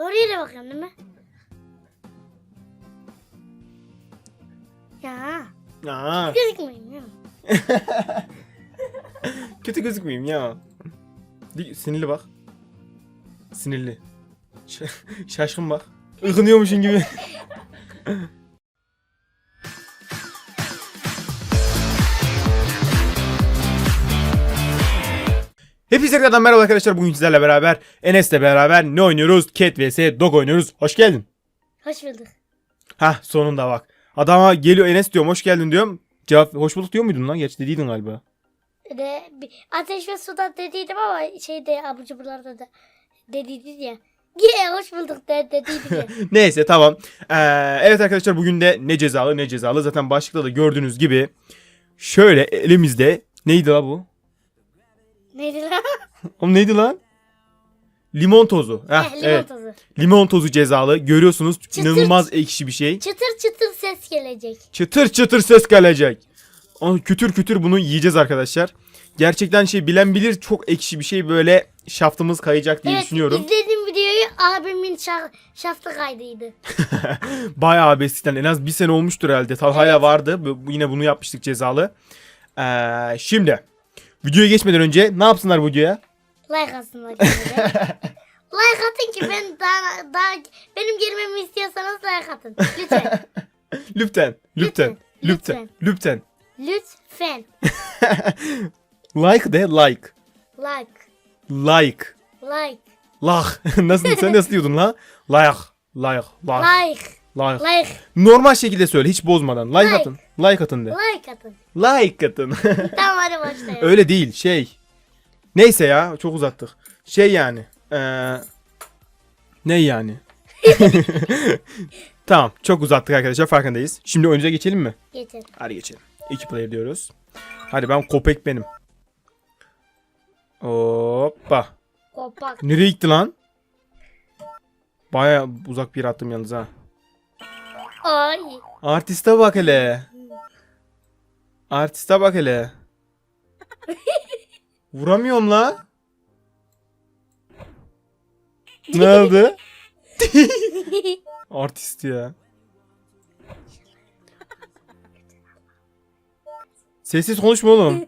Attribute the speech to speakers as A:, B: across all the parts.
A: Doğru yere bakıyorum değil mi? Ya
B: Aa,
A: gözükmeyeyim ya.
B: kötü gözükmeyeyim ya. Di- Sinirli bak. Sinirli. Ş- şaşkın bak. Ikınıyormuşsun gibi. Hepinize tekrardan merhaba arkadaşlar. Bugün sizlerle beraber Enes'le beraber ne oynuyoruz? Cat vs Dog oynuyoruz. Hoş geldin.
A: Hoş bulduk.
B: Hah sonunda bak. Adama geliyor Enes diyorum hoş geldin diyorum. Cevap hoş bulduk diyor muydun lan? Gerçi dediydin galiba.
A: De, ateş ve suda dediydim ama şeyde abur cuburlarda da dediydi ya. Ye hoş bulduk de, dediydi ya.
B: Neyse tamam. Ee, evet arkadaşlar bugün de ne cezalı ne cezalı. Zaten başlıkta da gördüğünüz gibi şöyle elimizde neydi la bu?
A: Neydi lan?
B: Oğlum neydi lan? Limon tozu. Heh,
A: Eh, limon
B: evet.
A: tozu.
B: Limon tozu cezalı. Görüyorsunuz
A: Çıtır
B: inanılmaz ekşi bir şey.
A: Çıtır çıtır ses gelecek.
B: Çıtır çıtır ses gelecek. Aa, kütür kütür bunu yiyeceğiz arkadaşlar. Gerçekten şey bilen bilir çok ekşi bir şey böyle şaftımız kayacak diye
A: evet
B: düşünüyorum.
A: izlediğim videoyu abimin şa- şaftı kaydıydı.
B: Bayağı eskiden en az bir sene olmuştur herhalde. Talha'ya vardı. Bu- Yine bunu yapmıştık cezalı. Ee, şimdi videoya geçmeden önce ne yapsınlar bu videoya?
A: Like atsınlar like atın ki ben daha, daha benim girmemi istiyorsanız like atın. Lütfen.
B: Lütfen. Lütfen.
A: Lütfen.
B: Lütfen. Lütfen.
A: Lütfen.
B: Like de like.
A: Like.
B: Like.
A: Like.
B: Lah. nasıl sen nasıl diyordun la? Like. Like. Like.
A: Like.
B: Like.
A: Like.
B: Normal şekilde söyle hiç bozmadan. Like,
A: Like.
B: atın. Like atın de.
A: Like atın.
B: Like atın.
A: Tamam hadi başlayalım.
B: Öyle değil şey. Neyse ya çok uzattık. Şey yani. Ee, ne yani? tamam çok uzattık arkadaşlar farkındayız. Şimdi oyunumuza geçelim mi?
A: Getir.
B: Hadi geçelim. İki player diyoruz. Hadi ben Kopek benim. Hoppa.
A: Kopak.
B: Nereye gitti lan? Baya uzak bir attım yalnız ha.
A: Ay.
B: Artiste bak hele. Artiste bak hele. Vuramıyorum la. Ne oldu? Artist ya. Sessiz konuşma oğlum.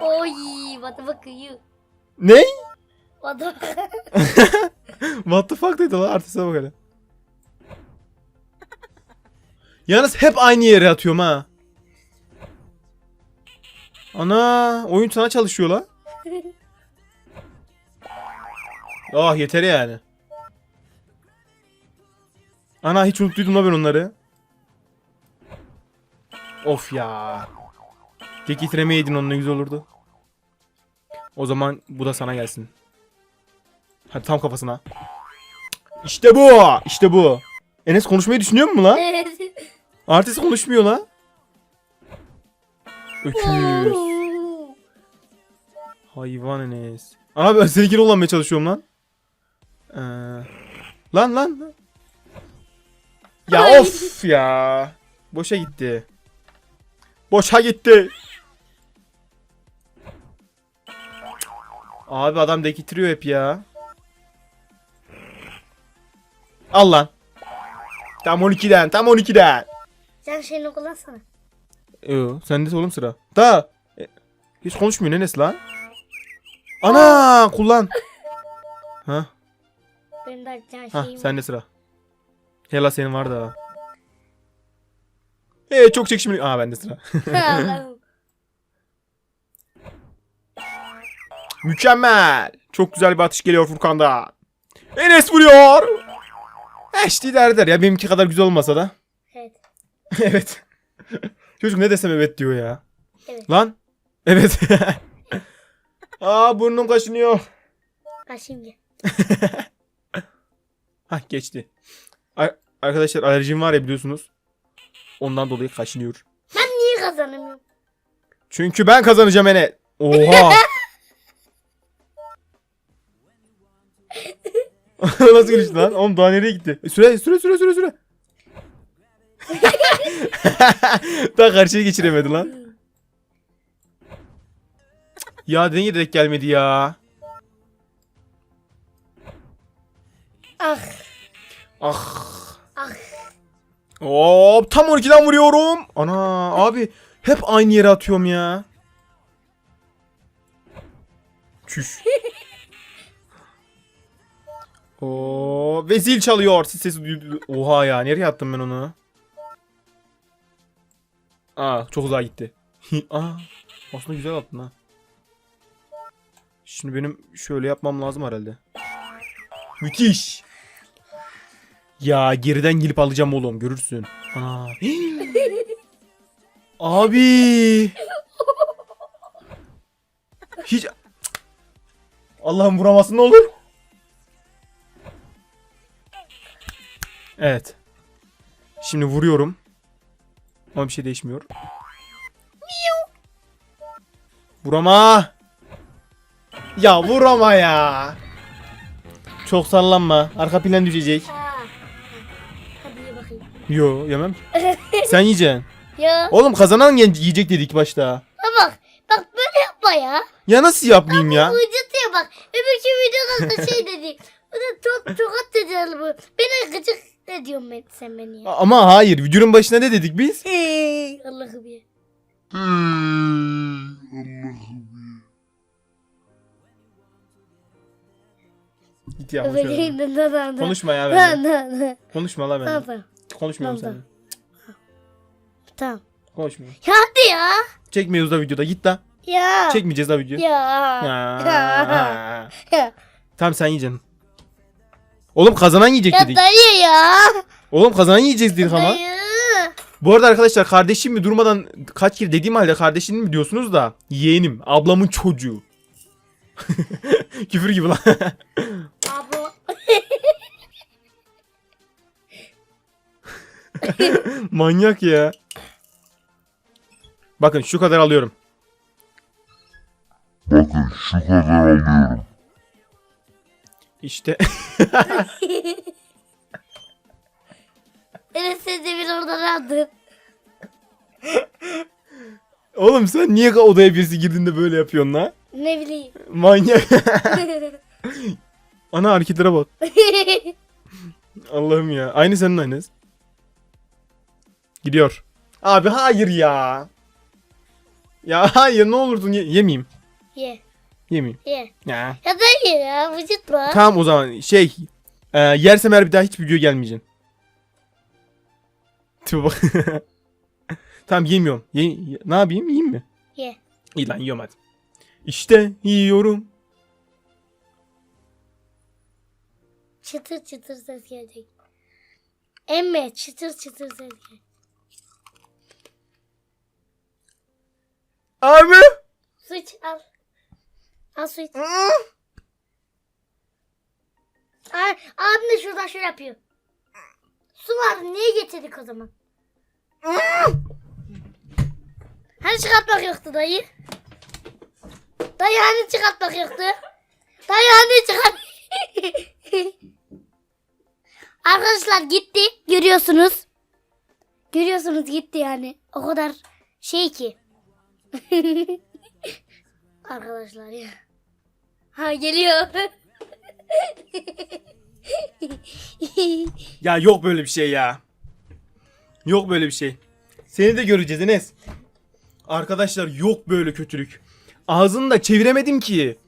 A: Oy. What the fuck are you?
B: ne?
A: What the fuck?
B: What the fuck dedi lan artiste bak hele. Yalnız hep aynı yere atıyorum ha. Ana oyun sana çalışıyor la. Ah yeter yani. Ana hiç unuttuydum la ben onları. Of ya. Tek getiremeyeydin onunla güzel olurdu. O zaman bu da sana gelsin. Hadi tam kafasına. İşte bu. İşte bu. Enes konuşmayı düşünüyor mu la?
A: Evet.
B: Artist konuşmuyor la. Öküz. Hayvan Enes. Abi ben seninkini kullanmaya çalışıyorum lan. Ee, lan lan. Ya
A: Ay.
B: of ya. Boşa gitti. Boşa gitti. Abi adam dekitiriyor hep ya. Al lan. Tam 12'den, tam 12'den.
A: Sen şeyini kullansana.
B: Yo, sende oğlum sıra. Da. E, hiç konuşmuyor Enes lan. Ana kullan. Ha,
A: Benim de can
B: ha
A: şeyim.
B: sende sıra. Hela senin var da. Ee çok çekişmeli. Aa bende sıra.
A: Allah'ım.
B: Mükemmel. Çok güzel bir atış geliyor Furkan'da. Enes vuruyor. HD derler ya benimki kadar güzel olmasa da.
A: Evet.
B: Çocuk ne desem evet diyor ya.
A: Evet.
B: Lan. Evet. Aa burnum kaşınıyor.
A: Şimdi.
B: Hah geçti. Ar- arkadaşlar alerjim var ya biliyorsunuz. Ondan dolayı kaşınıyor.
A: Ben niye kazanamıyorum?
B: Çünkü ben kazanacağım ene. Oha. Nasıl gülüştü lan? Oğlum daha nereye gitti? E, Süre süre süre süre süre. Daha karşıya geçiremedi lan. Ya niye denk gelmedi ya?
A: Ah.
B: Ah.
A: Ah.
B: Hop tam 12'den vuruyorum. Ana abi hep aynı yere atıyorum ya. Çüş. Oo, ve zil çalıyor. Siz sesi Oha ya nereye attım ben onu? Aa çok uzağa gitti. Aa aslında güzel attın ha. Şimdi benim şöyle yapmam lazım herhalde. Müthiş. Ya geriden gelip alacağım oğlum görürsün. Ana. Abi. Hiç Allah'ım vuramasın ne olur. Evet. Şimdi vuruyorum. Ama bir şey değişmiyor. Vurama. Ya vurama ya. Çok sallanma. Arka plan düşecek.
A: Hadi ye bakayım.
B: Yo yemem. Sen yiyeceksin.
A: Ya.
B: Oğlum kazanan gen- yiyecek dedik başta.
A: Ha bak. Bak böyle yapma ya.
B: Ya nasıl yapmayayım ya?
A: Vıcıtıyor bak. Öbürkü videoda da şey dedi. Bu da çok tokat dedi bu. Beni gıcık ne diyorsun ben, sen beni ya.
B: Ama hayır videonun başına ne dedik biz?
A: Hey, Allah'ım ya.
B: Git ya boş ver. Konuşma ya benimle.
A: da.
B: Konuşma la benimle.
A: da.
B: Konuşmuyorum
A: Tamam,
B: seninle.
A: Tamam.
B: Konuşmuyorum.
A: Ya hadi ya.
B: Çekmiyoruz da videoda git da.
A: Ya.
B: Çekmeyeceğiz da video.
A: Ya.
B: Ya.
A: Ya. Ya.
B: Tamam sen yiyeceksin. Oğlum kazanan yiyecek
A: Ya
B: dedik.
A: dayı ya.
B: Oğlum kazanan yiyeceğiz dedik ama.
A: Dayı.
B: Bu arada arkadaşlar kardeşim mi durmadan kaç kere dediğim halde kardeşim mi diyorsunuz da yeğenim ablamın çocuğu. Küfür gibi lan.
A: Abla.
B: Manyak ya. Bakın şu kadar alıyorum.
C: Bakın şu kadar alıyorum.
B: İşte
A: Evet sen de bir oradan aldın.
B: Oğlum sen niye odaya birisi girdiğinde böyle yapıyorsun la?
A: Ne bileyim.
B: Manyak. Ana hareketlere bak. Allah'ım ya. Aynı senin aynız. Gidiyor. Abi hayır ya. Ya hayır ne olursun ye- yemeyeyim.
A: ye.
B: Yemeyeyim.
A: Ye.
B: Ya.
A: Ya dayı ya vücut var.
B: Tamam o zaman şey e, yersem eğer bir daha hiç video gelmeyeceksin. Tipe bak. tamam yemiyorum. Ye- ye- ne yapayım yiyeyim mi?
A: Ye.
B: İyi lan yiyorum hadi. İşte yiyorum.
A: Çıtır çıtır ses gelecek. Emme çıtır çıtır ses gelecek.
B: Abi.
A: Su iç al. Al su iç. Ay, abim de şuradan şöyle yapıyor. Su var niye getirdik o zaman? hani çıkartmak yoktu dayı? Dayı hani çıkartmak yoktu? Dayı hani çıkart... Arkadaşlar gitti. Görüyorsunuz. Görüyorsunuz gitti yani. O kadar şey ki. Arkadaşlar ya. Ha geliyor.
B: Ya yok böyle bir şey ya. Yok böyle bir şey. Seni de göreceğiz Enes. Arkadaşlar yok böyle kötülük. Ağzını da çeviremedim ki.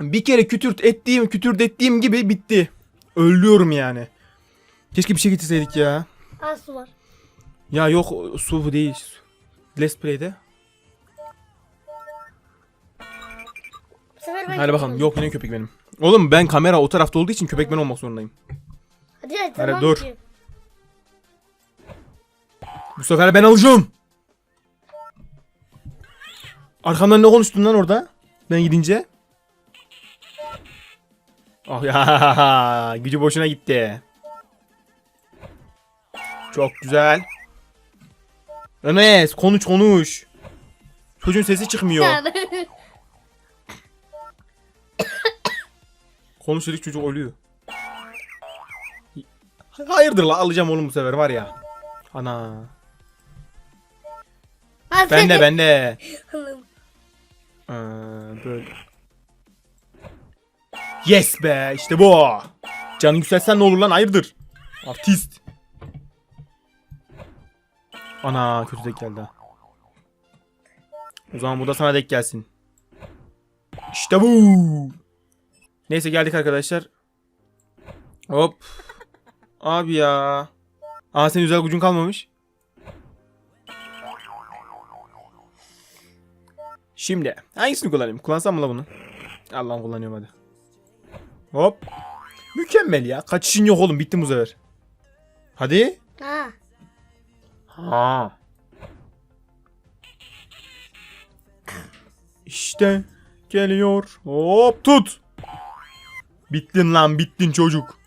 B: Bir kere kütürt ettiğim, kütürt ettiğim gibi bitti. Ölüyorum yani. Keşke bir şey getirseydik ya.
A: Az su var.
B: Ya yok su değil. Let's play'de.
A: Sefer ben
B: Hadi bakalım. Yok yine köpek benim. Oğlum ben kamera o tarafta olduğu için köpek ben olmak zorundayım.
A: Hadi hadi tamam.
B: dur.
A: ki.
B: Bu sefer ben alacağım. Arkamdan ne konuştun lan orada? Ben gidince. Oh ya gücü boşuna gitti. Çok güzel. Enes konuş konuş. Çocuğun sesi çıkmıyor. Dedik çocuk ölüyor. Hayırdır la alacağım oğlum bu sefer var ya. Ana.
A: Hadi.
B: Ben de ben de. Aa, böyle. Yes be işte bu. Canı yükselsen ne olur lan hayırdır? Artist. Ana kötü denk geldi. O zaman bu da sana denk gelsin. İşte bu. Neyse geldik arkadaşlar. Hop. Abi ya. Aa senin özel gücün kalmamış. Şimdi hangisini kullanayım? Kullansam mı la bunu? Allah'ım kullanıyorum hadi. Hop. Mükemmel ya. Kaçışın yok oğlum. Bitti bu sefer. Hadi.
A: Ha.
B: Ha. İşte geliyor. Hop tut. Bittin lan bittin çocuk.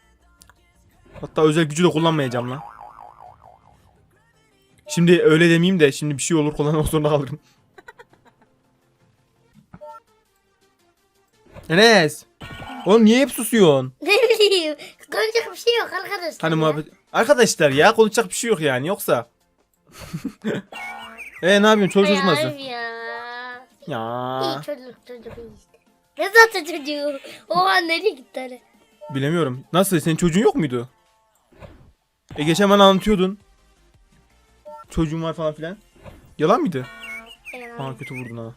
B: Hatta özel gücü de kullanmayacağım lan. Şimdi öyle demeyeyim de şimdi bir şey olur kullanmak zorunda kalırım. Enes. Oğlum niye hep susuyorsun?
A: Ne bileyim. Konuşacak bir şey yok arkadaşlar.
B: Hani
A: ya.
B: muhabbet... Arkadaşlar ya konuşacak bir şey yok yani yoksa. e ne yapıyorsun? Çoluk çocuk nasıl?
A: ya.
B: Ya
A: İyi çocuk çocuk iyi. Ne zaten çocuğu? O an nereye gitti hani?
B: bilemiyorum. Nasıl? Senin çocuğun yok muydu? E geçen bana anlatıyordun. Çocuğun var falan filan. Yalan mıydı?
A: Ya.
B: Aa kötü vurdun ha.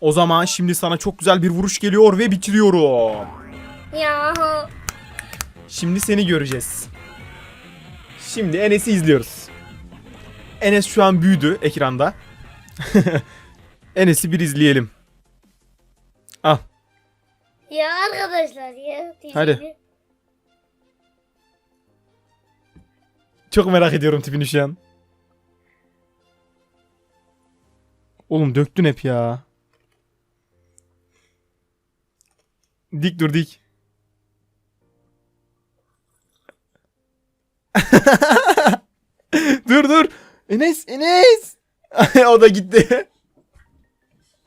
B: O zaman şimdi sana çok güzel bir vuruş geliyor ve bitiriyorum.
A: Ya.
B: Şimdi seni göreceğiz. Şimdi Enes'i izliyoruz. Enes şu an büyüdü ekranda. Enes'i bir izleyelim. Al.
A: Ya arkadaşlar ya.
B: Hadi. Çok merak ediyorum tipini şu an. Oğlum döktün hep ya. Dik dur dik. dur dur. Enes Enes. o da gitti.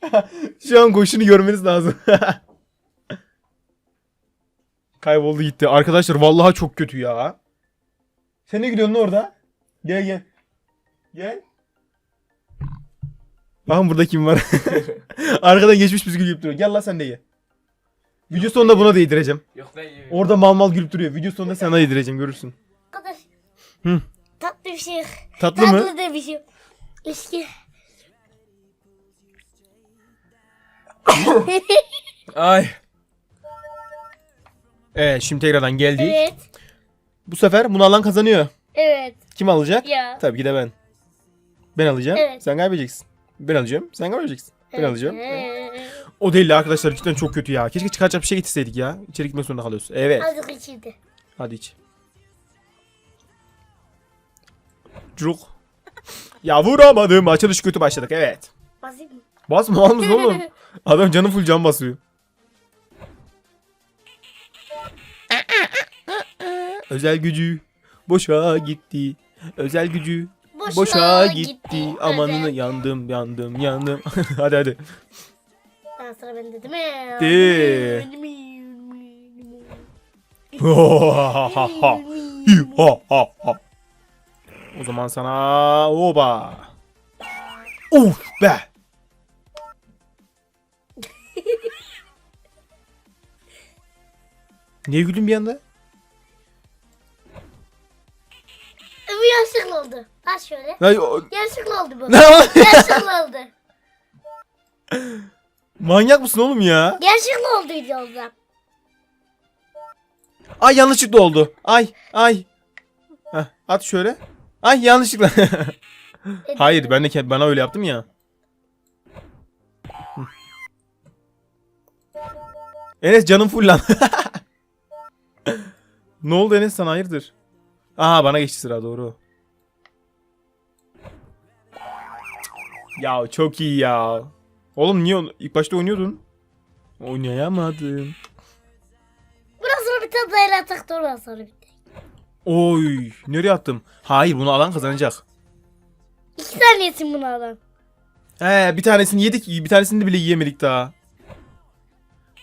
B: şu an koşunu görmeniz lazım. Kayboldu gitti. Arkadaşlar vallahi çok kötü ya. Sen ne gidiyorsun orada? Gel gel. Gel. Bakın burada kim var? Arkadan geçmiş bizi gülüp duruyor. Gel lan sen de ye. Video sonunda buna da yedireceğim.
D: Yok ben yemiyorum.
B: Orada mal mal gülüp duruyor. Video sonunda sana yedireceğim görürsün.
A: Arkadaş.
B: Hı.
A: Tatlı bir şey.
B: Tatlı mı?
A: Tatlı da bir şey. İşte.
B: Ay. Evet şimdi tekrardan geldik.
A: evet.
B: Bu sefer bunu alan kazanıyor.
A: Evet.
B: Kim alacak?
A: Ya.
B: Tabii ki de ben. Ben alacağım.
A: Evet.
B: Sen kaybedeceksin. Ben alacağım. Sen kaybedeceksin. Ben alacağım. O değil arkadaşlar cidden çok kötü ya. Keşke çıkaracak bir şey getirseydik ya. İçeri gitmek zorunda kalıyoruz. Evet.
A: Azıcık içiydi.
B: Hadi iç. Cuk. Ya vuramadım. Açılış kötü başladık. Evet.
A: Basayım mı?
B: Basma mal mısın oğlum? Adam canı full can basıyor. Özel gücü boşa gitti. Özel gücü boşa, gitti. Amanını
A: Evet.
B: yandım yandım yandım. hadi hadi.
A: Ha, sıra bende değil mi?
B: De.
A: Değil.
B: O zaman sana oba. Uf be. Niye güldün bir anda?
A: Bu yanlışlıkla oldu. Aç şöyle.
B: Ay, o-
A: Yanlışlıkla oldu bu.
B: Ne?
A: Yanlışlıkla oldu.
B: Manyak mısın oğlum ya?
A: Yanlışlıkla olduydu o zaman.
B: Ay yanlışlıkla oldu. Ay ay. Heh, at şöyle. Ay yanlışlıkla. Hayır ben de bana öyle yaptım ya. Enes canım full lan. ne oldu Enes sana hayırdır? Aha bana geçti sıra doğru. Ya çok iyi ya. Oğlum niye ilk başta oynuyordun? Oynayamadım.
A: Biraz sonra bir tane daire atak ondan sonra bitti.
B: Oy nereye attım? Hayır bunu alan kazanacak.
A: İki tane yesin bunu alan.
B: He bir tanesini yedik bir tanesini de bile yiyemedik daha.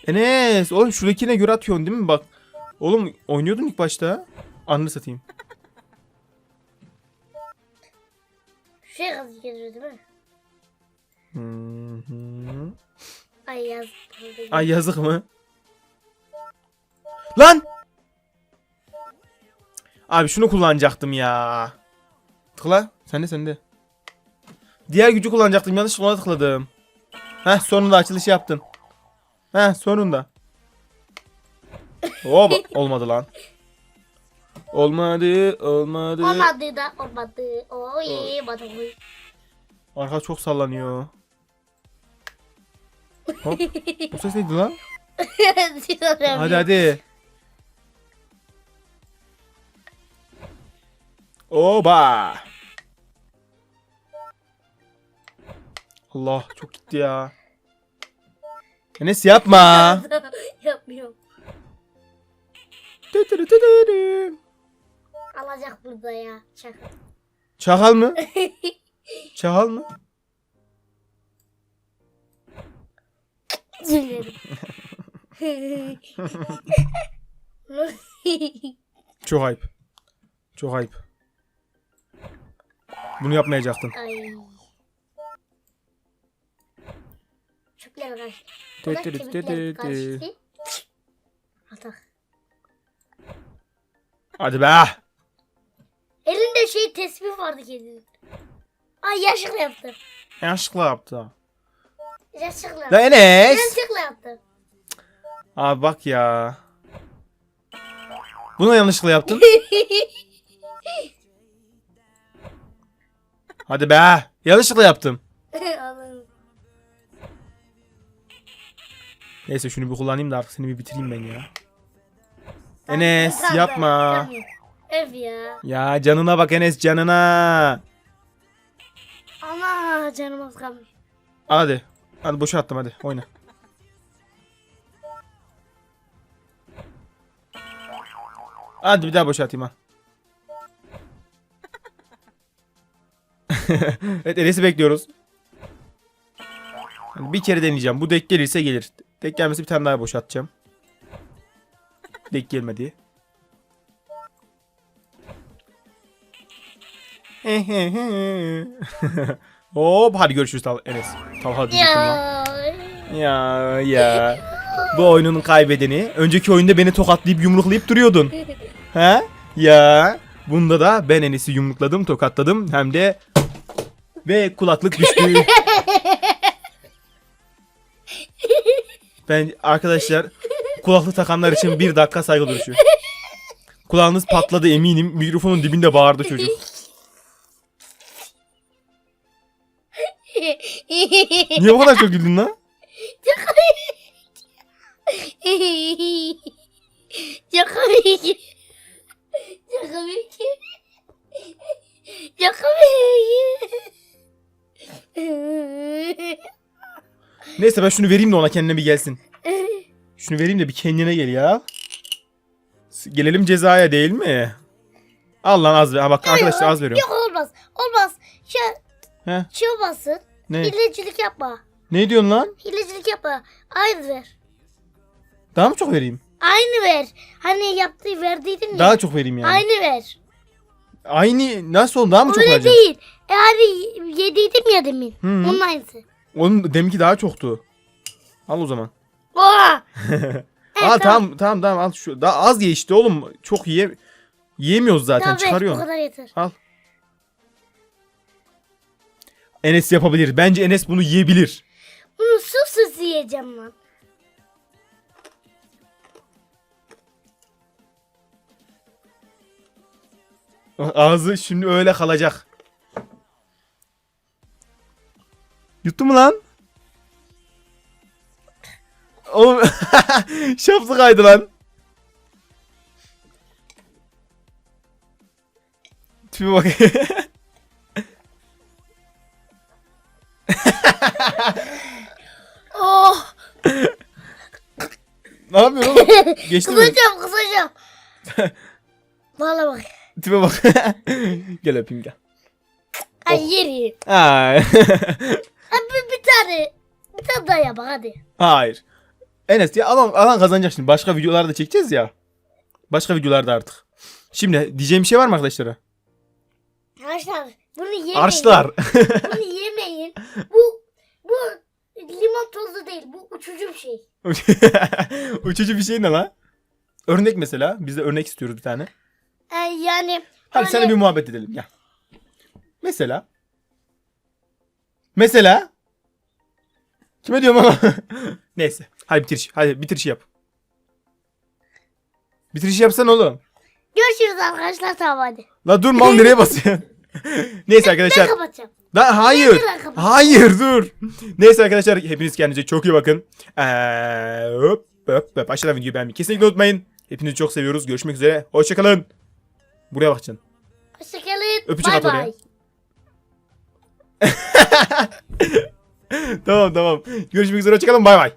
B: Enes oğlum şuradakine göre atıyorsun değil mi bak. Oğlum oynuyordun ilk başta. Anını satayım.
A: Şu şey kazı geliyor değil mi?
B: Hı hı.
A: Ay yaz.
B: Ay yazık mı? Lan! Abi şunu kullanacaktım ya. Tıkla. Sende sende. Diğer gücü kullanacaktım. Yanlışlıkla ona tıkladım. Heh sonunda açılışı yaptın. Heh sonunda. Hop olmadı lan. Olmadı, olmadı.
A: Olmadı da olmadı. Oy olmadı.
B: Arka çok sallanıyor. Hop. Bu ses neydi lan? Hadi hadi. Oba. Allah çok gitti ya. Enes yapma.
A: Yapmıyorum. Alacak burada ya. Şaka.
B: Çakal mı? Çakal mı? Çok ayıp. Çok ayıp. Bunu yapmayacaktın.
A: Ay. Çöpler kaç.
B: Tü
A: Ulan
B: tü tü tü
A: kemikler
B: tü.
A: karıştı. Atak.
B: Hadi be.
A: Elinde şey tesbih vardı kedinin. Ay yaşıkla yaptı.
B: Yanlışlıkla yaptı.
A: Yaşıkla.
B: La Enes.
A: Yanlışlıkla yaptı.
B: Abi bak ya. Bunu yanlışlıkla yaptın. Hadi be. Yanlışlıkla yaptım.
A: Allah'ım.
B: Neyse şunu bir kullanayım da artık seni bir bitireyim ben ya. Enes yapma.
A: tamam. Öf ya.
B: Ya canına bak Enes canına.
A: Ana canım az kalmış.
B: Hadi. Hadi boşa attım hadi oyna. Hadi bir daha boşa atayım ha. evet Enes'i bekliyoruz. Bir kere deneyeceğim. Bu denk gelirse gelir. Denk gelmesi bir tane daha boşa atacağım. Denk gelmedi. Hop hadi görüşürüz Tal Enes. Talha diyecektim lan.
A: Ya.
B: Ya ya. Bu oyunun kaybedeni. Önceki oyunda beni tokatlayıp yumruklayıp duruyordun. He? Ya. Bunda da ben Enes'i yumrukladım, tokatladım. Hem de ve kulaklık düştü. ben arkadaşlar kulaklık takanlar için bir dakika saygı duruşu. Kulağınız patladı eminim. Mikrofonun dibinde bağırdı çocuk. Niye bu kadar çok güldün lan?
A: Çok. Çok. Çok. Çok.
B: Neyse ben şunu vereyim de ona kendine bir gelsin. Şunu vereyim de bir kendine gel ya. Gelelim cezaya değil mi? Al lan az ver. Ha bak arkadaşlar az veriyorum.
A: Yok olmaz. Olmaz. Şu,
B: He?
A: olmasın.
B: Ne?
A: Hilecilik yapma.
B: Ne diyorsun lan?
A: Hilecilik yapma. Aynı ver.
B: Daha mı çok vereyim?
A: Aynı ver. Hani yaptığı verdiydin ya.
B: Daha çok vereyim yani.
A: Aynı ver.
B: Aynı nasıl oldu? Daha mı çok
A: Öyle
B: vereceğim?
A: değil. E hani yediydim ya demin.
B: Hı.
A: Onun aynısı.
B: Onun deminki daha çoktu. Al o zaman.
A: Oha.
B: al tamam tamam tamam al şu. Daha az ye işte oğlum. Çok ye yiyemiyoruz zaten
A: Tamam ver, bu
B: çıkarıyorsun.
A: kadar yeter.
B: Al. Enes yapabilir. Bence Enes bunu yiyebilir.
A: Bunu susuz yiyeceğim lan.
B: Ağzı şimdi öyle kalacak. Yuttu mu lan? Oğlum şapsı kaydı lan. Tipe bak.
A: Oh.
B: ne yapıyorsun oğlum? Geçti mi?
A: Kızacağım kızacağım. Valla bak.
B: Tipe bak. gel öpeyim gel.
A: Ay yeri.
B: Ay.
A: Abi bir tane. Bir tane daha yap hadi.
B: Hayır. Enes ya alan, alan kazanacak şimdi. Başka videolarda çekeceğiz ya. Başka videolarda artık. Şimdi diyeceğim bir şey var mı arkadaşlara?
A: Arkadaşlar bunu yemeyin.
B: Arşlar.
A: Bunu yemeyin. Bu bu limon tozu değil. Bu uçucu bir şey.
B: Uçucu bir şey ne lan? Örnek mesela. Biz de örnek istiyoruz bir tane.
A: Ee, yani
B: Hadi
A: hani-
B: seninle bir muhabbet edelim ya. Mesela. Mesela. Kime diyorum ama. Neyse. Hadi bitiriş. Hadi bitiriş yap. Bitiriş yapsana oğlum.
A: görüşürüz arkadaşlar tamam hadi.
B: La dur mal nereye basıyorsun? Neyse
A: Ben
B: arkadaşlar.
A: kapatacağım.
B: Da hayır.
A: Ben kapatacağım.
B: Hayır dur. Neyse arkadaşlar hepiniz kendinize çok iyi bakın. Ee, hop hop hop. Aşağıdan videoyu beğenmeyi kesinlikle unutmayın. Hepinizi çok seviyoruz. Görüşmek üzere. Hoşçakalın. Buraya bakacaksın.
A: Hoşçakalın.
B: Öpücük at oraya. tamam tamam. Görüşmek üzere. Hoşçakalın. Bay bay.